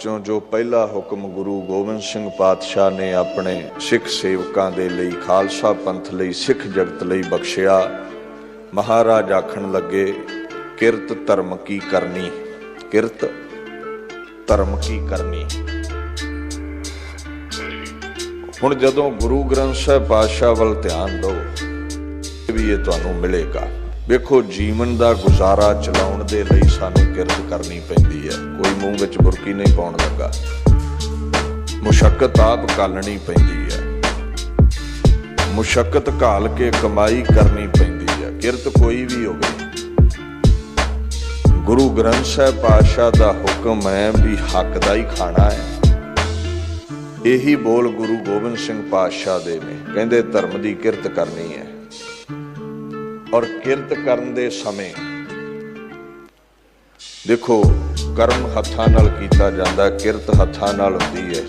ਚੋਂ ਜੋ ਪਹਿਲਾ ਹੁਕਮ ਗੁਰੂ ਗੋਬਿੰਦ ਸਿੰਘ ਪਾਤਸ਼ਾਹ ਨੇ ਆਪਣੇ ਸਿੱਖ ਸੇਵਕਾਂ ਦੇ ਲਈ, ਖਾਲਸਾ ਪੰਥ ਲਈ, ਸਿੱਖ ਜਗਤ ਲਈ ਬਖਸ਼ਿਆ, ਮਹਾਰਾਜ ਆਖਣ ਲੱਗੇ, ਕਿਰਤ ਧਰਮ ਕੀ ਕਰਨੀ? ਕਿਰਤ ਧਰਮ ਕੀ ਕਰਨੀ? ਹੁਣ ਜਦੋਂ ਗੁਰੂ ਗ੍ਰੰਥ ਸਾਹਿਬ ਪਾਤਸ਼ਾਹ ਵੱਲ ਧਿਆਨ ਦਿਓ ਵੀ ਇਹ ਤੁਹਾਨੂੰ ਮਿਲੇਗਾ। ਵੇਖੋ, ਜੀਵਨ ਦਾ ਗੁਜ਼ਾਰਾ ਚਲਾਉਣ ਦੇ ਲਈ ਸਾਨੂੰ ਕਿਰਤ ਕਰਨੀ ਪੈਂਦੀ ਹੈ। ਕੋਈ ਮੂੰਹ ਵਿੱਚ ਬੁਰਕੀ ਨਹੀਂ ਪਾਉਣ ਲੱਗਾ। ਮੁਸ਼ਕਲ ਆਪ ਕਾਲਣੀ ਪੈਂਦੀ ਹੈ। ਮੁਸ਼ਕਲ ਘਾਲ ਕੇ ਕਮਾਈ ਕਰਨੀ ਪੈਂਦੀ ਹੈ। ਕਿਰਤ ਕੋਈ ਵੀ ਹੋਵੇ। ਗੁਰੂ ਗ੍ਰੰਥ ਸਾਹਿਬ ਪਾਤਸ਼ਾਹ ਦਾ ਹੁਕਮ ਹੈ ਵੀ ਹੱਕ ਦਾ ਹੀ ਖਾਣਾ ਹੈ। ਇਹੀ ਬੋਲ ਗੁਰੂ ਗੋਬਿੰਦ ਸਿੰਘ ਪਾਤਸ਼ਾਹ ਦੇ ਨੇ। ਕਹਿੰਦੇ ਧਰਮ ਦੀ ਕਿਰਤ ਕਰਨੀ ਹੈ। ਔਰ ਕਿਰਤ ਕਰਨ ਦੇ ਸਮੇਂ। ਦੇਖੋ, ਕਰਮ ਹੱਥਾਂ ਨਾਲ ਕੀਤਾ ਜਾਂਦਾ, ਕਿਰਤ ਹੱਥਾਂ ਨਾਲ ਹੁੰਦੀ ਹੈ।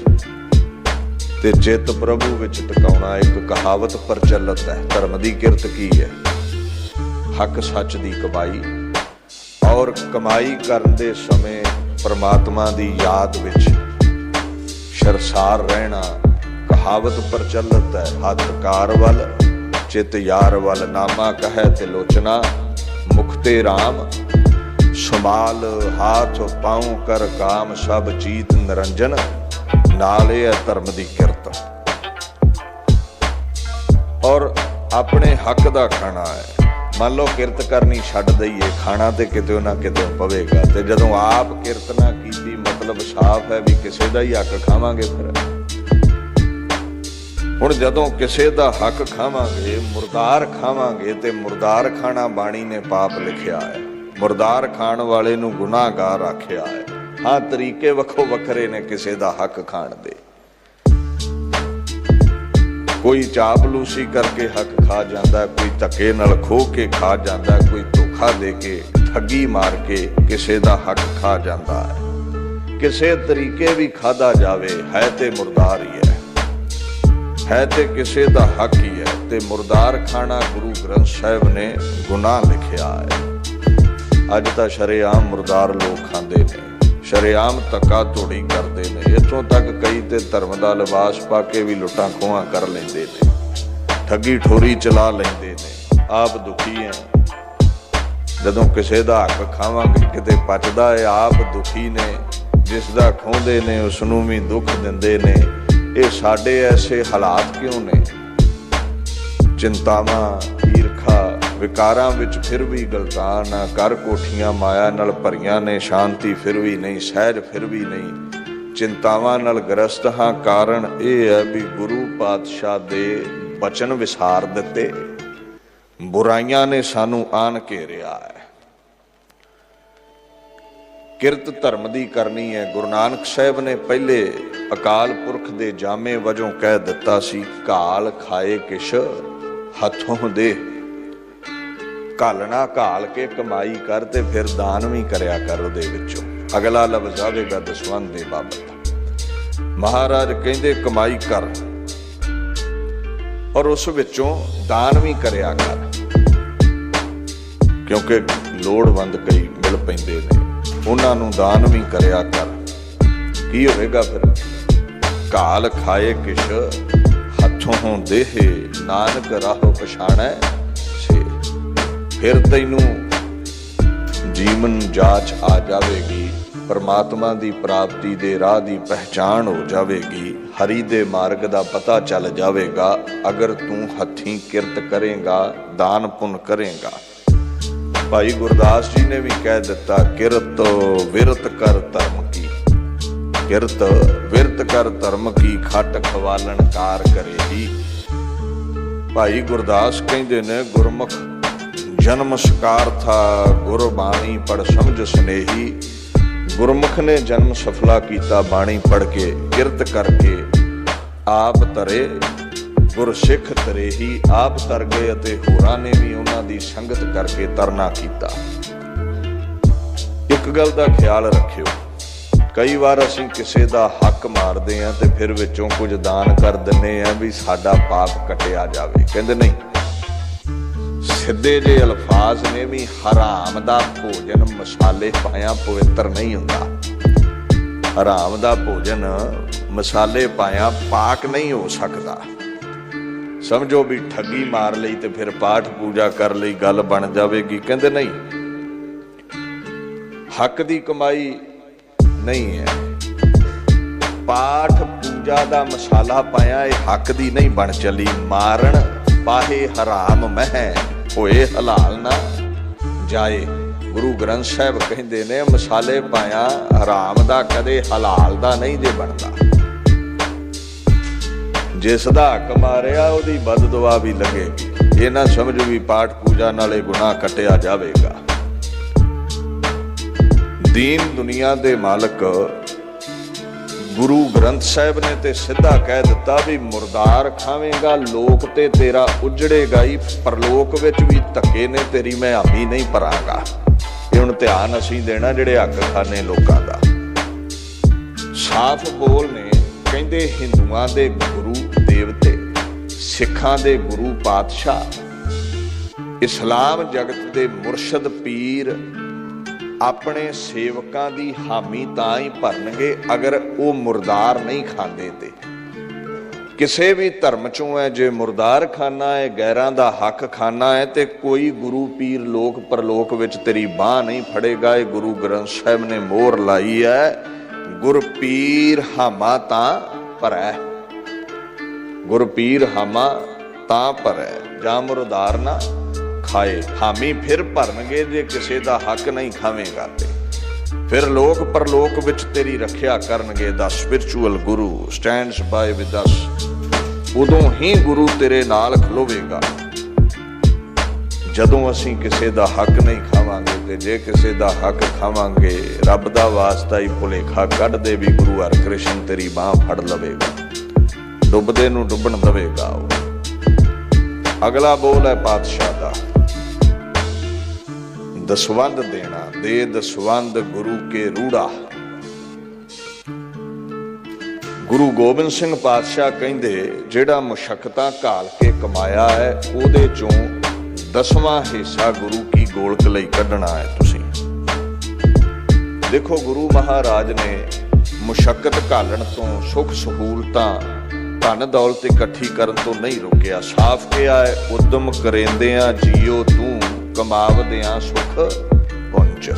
ਤੇ ਚਿੱਤ ਪ੍ਰਭੂ ਵਿੱਚ ਟਿਕਾਉਣਾ ਇੱਕ ਕਹਾਵਤ ਪ੍ਰਚਲਿਤ ਹੈ। ਧਰਮ ਦੀ ਕਿਰਤ ਕੀ ਹੈ? ਹੱਕ ਸੱਚ ਦੀ ਕਮਾਈ ਔਰ ਕਮਾਈ ਕਰਨ ਦੇ ਸਮੇਂ ਪਰਮਾਤਮਾ ਦੀ ਯਾਦ ਵਿੱਚ ਸ਼ਰਸਾਰ ਰਹਿਣਾ ਕਹਾਵਤ ਪ੍ਰਚਲਿਤ ਹੈ। ਹੱਥ ਕਾਰ ਵੱਲ ਚਿਤ ਯਾਰ ਵੱਲ ਨਾਮਾ ਕਹੈ ਤੇ ਲੋਚਨਾ ਮੁਖਤੇ RAM ਸੰਭਾਲ ਹਾਥ ਪਾਉ ਕਰ ਕਾਮ, ਸਭ ਜੀਤ ਨਿਰੰਜਨ, ਨਾਲੇ ਹੈ ਧਰਮ ਦੀ ਕਿਰਤ। ਔਰ ਆਪਣੇ ਹੱਕ ਦਾ ਖਾਣਾ ਹੈ ਮੰਨ ਲਓ ਕਿਰਤ ਕਰਨੀ ਛੱਡ ਦਈਏ, ਖਾਣਾ ਤੇ ਕਿਤੇ ਨਾ ਕਿਤੇ ਪਵੇਗਾ। ਤੇ ਜਦੋਂ ਆਪ ਕਿਰਤ ਨਾ ਕੀਤੀ, ਮਤਲਬ ਸਾਫ਼ ਹੈ ਵੀ ਕਿਸੇ ਦਾ ਹੀ ਹੱਕ ਖਾਵਾਂਗੇ ਫਿਰ। ਹੁਣ ਜਦੋਂ ਕਿਸੇ ਦਾ ਹੱਕ ਖਾਵਾਂਗੇ, ਮੁਰਦਾਰ ਖਾਵਾਂਗੇ ਤੇ ਮੁਰਦਾਰ ਖਾਣਾ ਬਾਣੀ ਨੇ ਪਾਪ ਲਿਖਿਆ ਹੈ। ਮੁਰਦਾਰ ਖਾਣ ਵਾਲੇ ਨੂੰ ਗੁਨਾਹਗਾਰ ਆਖਿਆ ਹੈ। ਹਾਂ, ਤਰੀਕੇ ਵੱਖੋ ਵੱਖਰੇ ਨੇ ਕਿਸੇ ਦਾ ਹੱਕ ਖਾਣ ਦੇ। ਕੋਈ ਚਾਪਲੂਸੀ ਕਰਕੇ ਹੱਕ ਖਾ ਜਾਂਦਾ, ਕੋਈ ਧੱਕੇ ਨਾਲ ਖੋ ਕੇ ਖਾ ਜਾਂਦਾ, ਕੋਈ ਧੋਖਾ ਦੇ ਕੇ ਠੱਗੀ ਮਾਰ ਕੇ ਕਿਸੇ ਦਾ ਹੱਕ ਖਾ ਜਾਂਦਾ ਹੈ। ਕਿਸੇ ਤਰੀਕੇ ਵੀ ਖਾਦਾ ਜਾਵੇ, ਹੈ ਤੇ ਮੁਰਦਾਰ ਹੀ ਹੈ। ਹੈ ਤੇ ਕਿਸੇ ਦਾ ਹੱਕ ਹੀ ਹੈ ਤੇ ਮੁਰਦਾਰ ਖਾਣਾ ਗੁਰੂ ਗ੍ਰੰਥ ਸਾਹਿਬ ਨੇ ਗੁਨਾਹ ਲਿਖਿਆ ਹੈ। ਅੱਜ ਤਾਂ ਸ਼ਰੇਆਮ ਮੁਰਦਾਰ ਲੋਕ ਖਾਂਦੇ ਨੇ। ਸ਼ਰੇਆਮ ਤੱਕਾ ਤੋੜੀ ਕਰਦੇ ਨੇ। ਇੱਥੋਂ ਤੱਕ ਕਈ ਤੇ ਧਰਮ ਦਾ ਲਿਬਾਸ ਪਾ ਕੇ ਵੀ ਲੁੱਟਾਂ ਖੋਹਾਂ ਕਰ ਲੈਂਦੇ ਨੇ। ਠੱਗੀ ਠੋਰੀ ਚਲਾ ਲੈਂਦੇ ਨੇ। ਆਪ ਦੁਖੀ ਹੈ ਜਦੋਂ ਕਿਸੇ ਦਾ ਹੱਕ ਖਾਵਾਂਗੇ, ਕਿਤੇ ਪਚਦਾ ਹੈ ਆਪ ਦੁਖੀ ਨੇ। ਜਿਸ ਦਾ ਖੋਹਦੇ ਨੇ ਉਸ ਨੂੰ ਵੀ ਦੁੱਖ ਦਿੰਦੇ ਨੇ। ਇਹ ਸਾਡੇ ਐਸੇ ਹਾਲਾਤ ਕਿਉਂ ਨੇ? ਚਿੰਤਾਵਾਂ, ਈਰਖਾ, ਵਿਕਾਰਾਂ ਵਿੱਚ ਫਿਰ ਵੀ ਗਲਤਾਨ ਆ ਕਰ, ਕੋਠੀਆਂ ਮਾਇਆ ਨਾਲ ਭਰੀਆਂ ਨੇ, ਸ਼ਾਂਤੀ ਫਿਰ ਵੀ ਨਹੀਂ, ਸਹਿਜ ਫਿਰ ਵੀ ਨਹੀਂ। ਚਿੰਤਾਵਾਂ ਨਾਲ ਗ੍ਰਸਤ ਹਾਂ, ਕਾਰਨ ਇਹ ਹੈ ਵੀ ਗੁਰੂ ਪਾਤਸ਼ਾਹ ਦੇ ਬਚਨ ਵਿਸਾਰ ਦਿੱਤੇ। ਬੁਰਾਈਆਂ ਨੇ ਸਾਨੂੰ ਆਣ ਘੇਰਿਆ ਹੈ। ਕਿਰਤ ਧਰਮ ਦੀ ਕਰਨੀ ਹੈ। ਗੁਰੂ ਨਾਨਕ ਸਾਹਿਬ ਨੇ ਪਹਿਲੇ ਅਕਾਲ ਪੁਰਖ ਦੇ ਜਾਮੇ ਵਜੋਂ ਕਹਿ ਦਿੱਤਾ ਸੀ, ਘਾਲ ਖਾਏ ਕਿਛ ਹੱਥੋਂ ਦੇ। ਘਾਲਣਾ ਘਾਲ ਕੇ ਕਮਾਈ ਕਰ ਤੇ ਫਿਰ ਦਾਨ ਵੀ ਕਰਿਆ ਕਰ ਉਹਦੇ ਵਿੱਚੋਂ। ਅਗਲਾ ਲਫ਼ਜ਼ ਆਵੇਗਾ ਦਸਵੰਦ ਦੇ ਬਾਬਤ। ਮਹਾਰਾਜ ਕਹਿੰਦੇ, ਕਮਾਈ ਕਰ ਔਰ ਉਸ ਵਿੱਚੋਂ ਦਾਨ ਵੀ ਕਰਿਆ ਕਰ। ਕਿਉਂਕਿ ਲੋੜਵੰਦ ਕਈ ਮਿਲ ਪੈਂਦੇ ਨੇ। ਉਹਨਾਂ ਨੂੰ ਦਾਨ ਵੀ ਕਰਿਆ ਕਰ। ਕੀ ਹੋਵੇਗਾ ਫਿਰ? ਕਾਲ ਖਾਏ ਕਿਛ ਹੱਥੋਂ ਦੇਹ, ਨਾਨਕ ਰਾਹ ਪਛਾਣੈ ਸੇ ਫਿਰ ਤੈਨੂੰ ਜੀਵਨ ਜਾਚ ਆ ਜਾਵੇਗੀ, ਪਰਮਾਤਮਾ ਦੀ ਪ੍ਰਾਪਤੀ ਦੇ ਰਾਹ ਦੀ ਪਹਿਚਾਣ ਹੋ ਜਾਵੇਗੀ, ਹਰੀ ਦੇ ਮਾਰਗ ਦਾ ਪਤਾ ਚੱਲ ਜਾਵੇਗਾ, ਅਗਰ ਤੂੰ ਹੱਥੀਂ ਕਿਰਤ ਕਰੇਗਾ, ਦਾਨ ਪੁੰਨ ਕਰੇਗਾ। ਭਾਈ ਗੁਰਦਾਸ ਜੀ ਨੇ ਵੀ ਕਹਿ ਦਿੱਤਾ, ਕਿਰਤ ਵਿਰਤ ਕਰ ਧਰਮ ਕੀ। ਕਿਰਤ ਵਿਰਤ ਕਰ ਧਰਮ ਕੀ, ਖੱਟ ਖਵਾਲਣ ਕਾਰ ਕਰੇਗੀ ਭਾਈ ਗੁਰਦਾਸ ਕਹਿੰਦੇ ਨੇ, ਗੁਰਮੁਖ ਜਨਮ ਸਕਾਰ ਥਾ ਗੁਰਬਾਣੀ ਪੜ ਸਮਝ ਸਨੇਹੀ। ਗੁਰਮੁਖ ਨੇ ਜਨਮ ਸਫਲਾ ਕੀਤਾ ਬਾਣੀ ਪੜ ਕੇ, ਕਿਰਤ ਕਰਕੇ, ਆਪ ਤਰੇ ਗੁਰਸਿੱਖ ਤਰੇ ਹੀ ਆਪ ਤਰ ਗਏ ਅਤੇ ਹੋਰਾਂ ਨੇ ਵੀ ਉਹਨਾਂ ਦੀ ਸੰਗਤ ਕਰਕੇ ਤਰਨਾ ਕੀਤਾ। ਇੱਕ ਗੱਲ ਦਾ ਖਿਆਲ ਰੱਖਿਓ, ਕਈ ਵਾਰ ਅਸੀਂ ਕਿਸੇ ਦਾ ਹੱਕ ਮਾਰਦੇ ਆਂ ਤੇ ਫਿਰ ਵਿੱਚੋਂ ਕੁਝ ਦਾਨ ਕਰ ਦਿੰਨੇ ਆ ਵੀ ਸਾਡਾ ਪਾਪ ਕਟਿਆ ਜਾਵੇ। ਕਹਿੰਦੇ ਨਹੀਂ, ਸਿੱਧੇ ਜੇ ਅਲਫਾਜ਼ ਨੇ ਵੀ ਹਰਾਮ ਦਾ ਭੋਜਨ ਮਸਾਲੇ ਪਾਇਆ ਪਵਿੱਤਰ ਨਹੀਂ ਹੁੰਦਾ। ਹਰਾਮ ਦਾ ਭੋਜਨ ਮਸਾਲੇ ਪਾਇਆ ਪਾਕ ਨਹੀਂ ਹੋ ਸਕਦਾ। ਸਮਝੋ ਵੀ ਠੱਗੀ ਮਾਰ ਲਈ ਤੇ ਫਿਰ ਪਾਠ ਪੂਜਾ ਕਰ ਲਈ, ਗੱਲ ਬਣ ਜਾਵੇਗੀ। ਕਹਿੰਦੇ ਨਹੀਂ, ਹੱਕ ਦੀ ਕਮਾਈ ਨਹੀਂ ਹੈ। ਪਾਠ ਪੂਜਾ ਦਾ ਮਸਾਲਾ ਪਾਇਆ, ਇਹ ਹੱਕ ਦੀ ਨਹੀਂ ਬਣ ਚਲੀ। ਮਾਰਨ ਪਾਹੇ ਹਰਾਮ ਮਹਿ, ਹੋਏ ਹਲਾਲ ਨਾ ਜਾਏ। ਗੁਰੂ ਗ੍ਰੰਥ ਸਾਹਿਬ ਕਹਿੰਦੇ ਨੇ, ਮਸਾਲੇ ਪਾਇਆ ਹਰਾਮ ਦਾ ਕਦੇ ਹਲਾਲ ਦਾ ਨਹੀਂ ਜੇ ਬਣਦਾ। ਜਿਸ ਦਾ ਹੱਕ ਮਾਰਿਆ, ਉਹਦੀ ਬਦਦੁਆ ਵੀ ਲੱਗੇਗੀ ਇਹ ਨਾ ਸਮਝ ਵੀ ਪਾਠ ਪੂਜਾ ਨਾਲੇ ਗੁਨਾਹ ਕਟਿਆ ਜਾਵੇਗਾ। ਦੀਨ ਦੁਨੀਆ ਦੇ ਮਾਲਕ, ਗੁਰੂ ਗ੍ਰੰਥ ਸਾਹਿਬ ਨੇ ਤੇ ਸਿੱਧਾ ਕਹਿ ਦਿੱਤਾ ਵੀ ਮੁਰਦਾਰ ਖਾਵੇਂਗਾ, ਲੋਕ ਤੇ ਤੇਰਾ ਉਜੜੇਗਾ ਹੀ ਪਰਲੋਕ ਵਿੱਚ ਵੀ ਧੱਕੇ ਨੇ ਤੇਰੀ, ਮੈਂ ਹਾਮੀ ਨਹੀਂ ਭਰਾਂਗਾ ਇਹ ਹੁਣ ਧਿਆਨ ਅਸੀਂ ਦੇਣਾ ਜਿਹੜੇ ਹੱਕ ਖਾਨੇ ਲੋਕਾਂ ਦਾ। ਸਾਫ਼ ਬੋਲ ਨੇ ਕਹਿੰਦੇ ਹਿੰਦੂਆਂ ਦੇ ਗੁਰੂ ਦੇਵਤੇ, ਸਿੱਖਾਂ ਦੇ ਗੁਰੂ ਪਾਤਸ਼ਾਹ। ਇਸਲਾਮ ਜਗਤ ਦੇ ਮੁਰਸ਼ਦ ਪੀਰ ਆਪਣੇ ਸੇਵਕਾਂ ਦੀ ਹਾਮੀ ਤਾਂ ਹੀ ਭਰਨਗੇ ਅਗਰ ਉਹ ਮੁਰਦਾਰ ਨਹੀਂ ਖਾਂਦੇ ਤੇ। ਕਿਸੇ ਵੀ ਧਰਮ ਚੋਂ ਹੈ, ਜੇ ਮੁਰਦਾਰ ਖਾਨਾ ਹੈ, ਗੈਰਾਂ ਦਾ ਹੱਕ ਖਾਨਾ ਹੈ, ਤੇ ਕੋਈ ਗੁਰੂ ਪੀਰ ਲੋਕ ਪਰਲੋਕ ਵਿੱਚ ਤੇਰੀ ਬਾਹ ਨਹੀਂ ਫੜੇਗਾ। ਇਹ ਗੁਰੂ ਗ੍ਰੰਥ ਸਾਹਿਬ ਨੇ ਮੋਹਰ ਲਾਈ ਹੈ। ਗੁਰ ਪੀਰ ਹਾਮਾ ਤਾਂ ਭਰੈ। ਗੁਰ ਪੀਰ ਹਾਮਾ ਤਾਂ ਭਰੈ। ਜਾਂ ਮੁਰਦਾਰ ਨਾ ਖਾਏ। ਹਾਮੀ ਫਿਰ ਭਰਨਗੇ ਜੇ ਕਿਸੇ ਦਾ ਹੱਕ ਨਹੀਂ ਖਾਵੇਂਗਾ ਤੇ। ਫਿਰ ਲੋਕ ਪਰਲੋਕ ਵਿੱਚ ਤੇਰੀ ਰੱਖਿਆ ਕਰਨਗੇ ਦਾ spiritual guru stands by with us ਉਦੋਂ ਹੀ ਗੁਰੂ ਤੇਰੇ ਨਾਲ ਖਲੋਵੇਗਾ। ਜਦੋਂ ਅਸੀਂ ਕਿਸੇ ਦਾ ਹੱਕ ਨਹੀਂ ਖਾਵਾਂਗੇ ਤੇ ਜੇ ਕਿਸੇ ਦਾ ਹੱਕ ਖਾਵਾਂਗੇ, ਰੱਬ ਦਾ ਵਾਸਤਾ ਹੀ ਭੁਲੇਖਾ ਕੱਢ ਦੇ ਵੀ ਗੁਰੂ ਹਰਕ੍ਰਿਸ਼ਨ ਤੇਰੀ ਬਾਹ ਫੜ ਲਵੇਗਾ। ਡੁੱਬਦੇ ਨੂੰ ਡੁੱਬਣ ਦਵੇਗਾ ਉਹ। ਅਗਲਾ ਬੋਲ ਹੈ ਪਾਤਸ਼ਾਹ ਦਾ। ਦਸਵੰਦ ਦੇਣਾ, ਦੇ ਦਸਵੰਦ ਗੁਰੂ ਕੇ ਰੂੜਾ। ਗੁਰੂ ਗੋਬਿੰਦ ਸਿੰਘ ਪਾਤਸ਼ਾਹ ਕਹਿੰਦੇ, ਜਿਹੜਾ ਮੁਸ਼ਕਲਾਂ ਘਾਲ ਕੇ ਕਮਾਇਆ ਹੈ, ਉਹਦੇ ਚੋਂ ਦਸਵਾਂ ਹਿੱਸਾ ਗੁਰੂ ਕੀ ਗੋਲਕ ਲਈ ਕੱਢਣਾ ਹੈ ਤੁਸੀਂ। ਦੇਖੋ ਗੁਰੂ ਮਹਾਰਾਜ ਨੇ ਮੁਸ਼ਕਲ ਘਾਲਣ ਤੋਂ ਸੁੱਖ ਸਹੂਲਤਾਂ ਧਨ ਦੌਲਤ ਇਕੱਠੀ ਕਰਨ ਤੋਂ ਨਹੀਂ ਰੁਕਿਆ। ਸਾਫ਼ ਕਿਹਾ ਹੈ, ਉਦਮ ਕਰੇਂਦਿਆਂ ਜੀਓ ਤੂੰ, ਕਮਾਵਦਿਆਂ ਸੁਖ ਪੁੰਜ।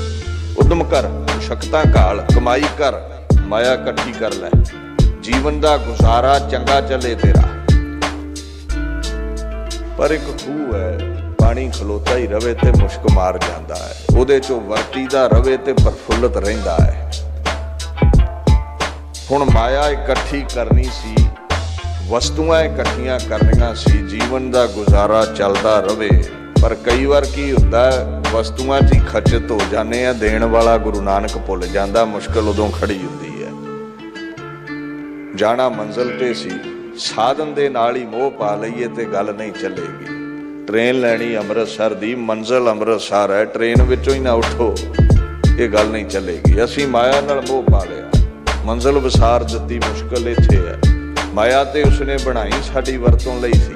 ਉਦਮ ਕਰ, ਮੁਸ਼ਕਤਾਂ ਘਾਲ, ਕਮਾਈ ਕਰ, ਮਾਇਆ ਇਕੱਠੀ ਕਰ ਲੈ। ਜੀਵਨ ਦਾ ਗੁਜ਼ਾਰਾ ਚੰਗਾ ਚੱਲੇ ਤੇਰਾ। ਪਰ ਇੱਕ ਖੂਹ ਹੈ ਪਾਣੀ ਖਲੋਤਾ ਹੀ ਰਵੇ ਤੇ ਮੁਸ਼ਕ ਮਾਰ ਜਾਂਦਾ ਹੈ। ਉਹਦੇ ਚੋਂ ਵਰਤੀਦਾ ਰਵੇ ਤੇ ਪ੍ਰਫੁੱਲਤ ਰਹਿੰਦਾ ਹੈ। ਹੁਣ ਮਾਇਆ ਇਕੱਠੀ ਕਰਨੀ ਸੀ, ਵਸਤੂਆਂ ਇਕੱਠੀਆਂ ਕਰਨੀਆਂ ਸੀ, ਜੀਵਨ ਦਾ ਗੁਜ਼ਾਰਾ ਚੱਲਦਾ ਰਵੇ। ਪਰ ਕਈ ਵਾਰ ਕੀ ਹੁੰਦਾ, ਵਸਤੂਆਂ 'ਚ ਹੀ ਖਚਤ ਹੋ ਜਾਂਦੇ ਆ, ਦੇਣ ਵਾਲਾ ਗੁਰੂ ਨਾਨਕ ਭੁੱਲ ਜਾਂਦਾ, ਮੁਸ਼ਕਲ ਉਦੋਂ ਖੜੀ ਹੁੰਦੀ ਹੈ। ਜਾਣਾ ਮੰਜ਼ਲ ਤੇ ਸੀ, ਸਾਧਨ ਦੇ ਨਾਲ ਹੀ ਮੋਹ ਪਾ ਲਈਏ ਤੇ ਗੱਲ ਨਹੀਂ ਚੱਲੇਗੀ। ਟ੍ਰੇਨ ਲੈਣੀ ਅੰਮ੍ਰਿਤਸਰ ਦੀ, ਮੰਜ਼ਲ ਅੰਮ੍ਰਿਤਸਰ ਹੈ ਟ੍ਰੇਨ ਵਿੱਚੋਂ ਹੀ ਨਾ ਉਠੋ। ਇਹ ਗੱਲ ਨਹੀਂ ਚੱਲੇਗੀ। ਅਸੀਂ ਮਾਇਆ ਨਾਲ ਮੋਹ ਪਾ ਲਿਆ। ਮੰਜ਼ਲ ਵਿਸਾਰ ਦਿੱਤੀ ਮੁਸ਼ਕਲ ਇੱਥੇ ਹੈ। ਮਾਇਆ ਤੇ ਉਸਨੇ ਬਣਾਈ ਸਾਡੀ ਵਰਤੋਂ ਲਈ ਸੀ।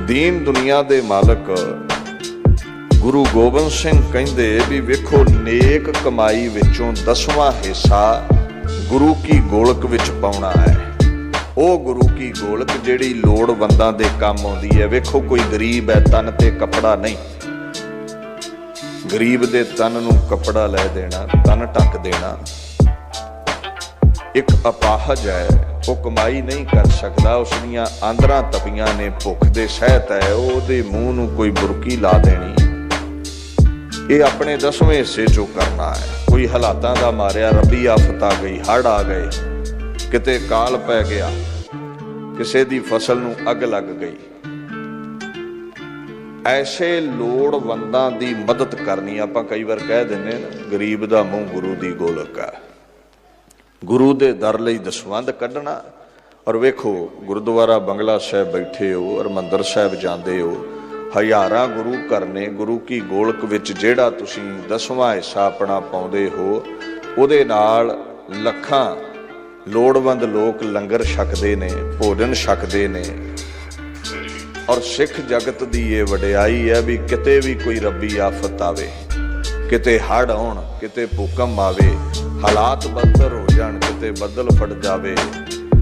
ਦੀਨ ਦੁਨੀਆ ਦੇ ਮਾਲਕ ਗੁਰੂ ਗੋਬਿੰਦ ਸਿੰਘ ਕਹਿੰਦੇ ਵੀ ਵੇਖੋ, ਨੇਕ ਕਮਾਈ ਵਿੱਚੋਂ ਦਸਵਾਂ ਹਿੱਸਾ ਗੁਰੂ ਕੀ ਗੋਲਕ ਵਿੱਚ ਪਾਉਣਾ ਹੈ। ਉਹ ਗੁਰੂ ਕੀ ਗੋਲਕ ਜਿਹੜੀ ਲੋੜਵੰਦਾਂ ਦੇ ਕੰਮ ਆਉਂਦੀ ਹੈ? ਵੇਖੋ, ਕੋਈ ਗਰੀਬ ਹੈ, ਤਨ ਤੇ ਕੱਪੜਾ ਨਹੀਂ। ਗਰੀਬ ਦੇ ਤਨ ਨੂੰ ਕੱਪੜਾ ਲੈ ਦੇਣਾ, ਤਨ ਢੱਕ ਦੇਣਾ, ਇੱਕ ਅਪਾਹਜ ਹੈ। ਉਹ ਕਮਾਈ ਨਹੀਂ ਕਰ ਸਕਦਾ ਉਸ ਦੀਆਂ ਆਂਦਰਾਂ ਤਪੀਆਂ ਨੇ, ਭੁੱਖ ਦੇ ਸਹਿਤ ਹੈ। ਉਹਦੇ ਮੂੰਹ ਨੂੰ ਕੋਈ ਬੁਰਕੀ ਲਾ ਦੇਣੀ। ਇਹ ਆਪਣੇ ਦਸਵੇਂ ਹਿੱਸੇ ਚੋਂ ਕਰਨਾ ਹੈ। ਕੋਈ ਹਾਲਾਤਾਂ ਦਾ ਮਾਰਿਆ, ਰੱਬੀ ਆਫਤ ਆ ਗਈ ਹੜ ਆ ਗਏ। ਕਿਤੇ ਕਾਲ ਪੈ ਗਿਆ, ਕਿਸੇ ਦੀ ਫਸਲ ਨੂੰ ਅੱਗ ਲੱਗ ਗਈ। ਐਸੇ ਲੋੜਵੰਦਾਂ ਦੀ ਮਦਦ ਕਰਨੀ ਆਪਾਂ ਕਈ ਵਾਰ ਕਹਿ ਦਿੰਦੇ ਨਾ, ਗਰੀਬ ਦਾ ਮੂੰਹ ਗੁਰੂ ਦੀ ਗੋਲਕ ਹੈ ਗੁਰੂ ਦੇ ਦਰ ਲਈ ਦਸਵੰਦ ਕੱਢਣਾ, ਔਰ ਵੇਖੋ, ਗੁਰਦੁਆਰਾ ਬੰਗਲਾ ਸਾਹਿਬ ਬੈਠੇ ਹੋ, ਹਰਿਮੰਦਰ ਸਾਹਿਬ ਜਾਂਦੇ ਹੋ, ਹਜ਼ਾਰਾਂ ਗੁਰੂ ਘਰ ਨੇ, ਗੁਰੂ ਕੀ ਗੋਲਕ ਵਿੱਚ ਜਿਹੜਾ ਤੁਸੀਂ ਦਸਵਾਂ ਹਿੱਸਾ ਆਪਣਾ ਪਾਉਂਦੇ ਹੋ, ਉਹਦੇ ਨਾਲ ਲੱਖਾਂ ਲੋੜਵੰਦ ਲੋਕ ਲੰਗਰ ਛਕਦੇ ਨੇ, ਭੋਜਨ ਛਕਦੇ ਨੇ। ਔਰ ਸਿੱਖ ਜਗਤ ਦੀ ਇਹ ਵਡਿਆਈ ਹੈ ਵੀ ਕਿਤੇ ਵੀ ਕੋਈ ਰੱਬੀ ਆਫਤ ਆਵੇ, ਕਿਤੇ ਹੜ੍ਹ ਆਉਣ, ਕਿਤੇ ਭੂਕੰਪ ਆਵੇ, ਹਾਲਾਤ ਬਦਤਰ ਹੋ ਜਾਣ, ਕਿਤੇ ਬੱਦਲ ਫਟ ਜਾਵੇ।